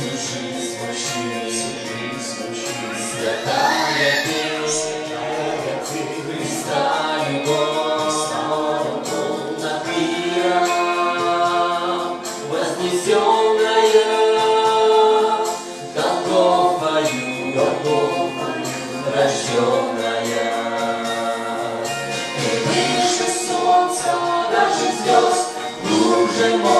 Служись, мощнее, святая ты, святая ты, Христа любовь, слава полна пира, вознесенная, Голгофою, Голгофою, рожденная. Ты выше солнца, даже звезд, уже моря.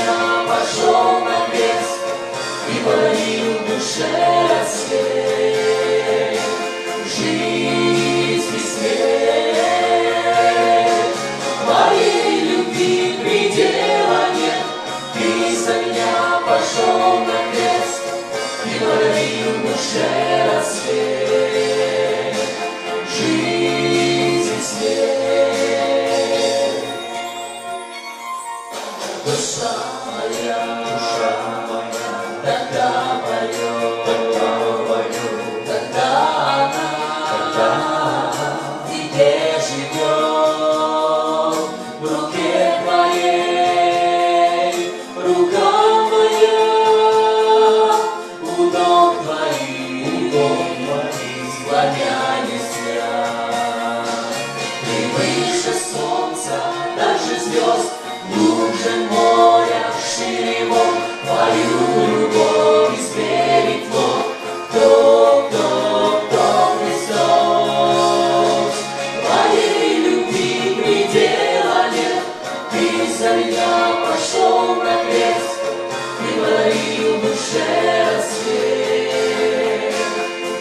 меня пошел на бес И полил душе рассвет. Жизнь и свет Моей любви предела нет. Ты за меня пошел на крест И полил душе рассвет. Sayang, sayang, sayang, sayang, sayang, sayang, sayang,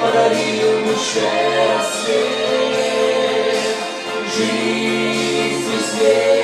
подарил душе свет, жизнь и свет.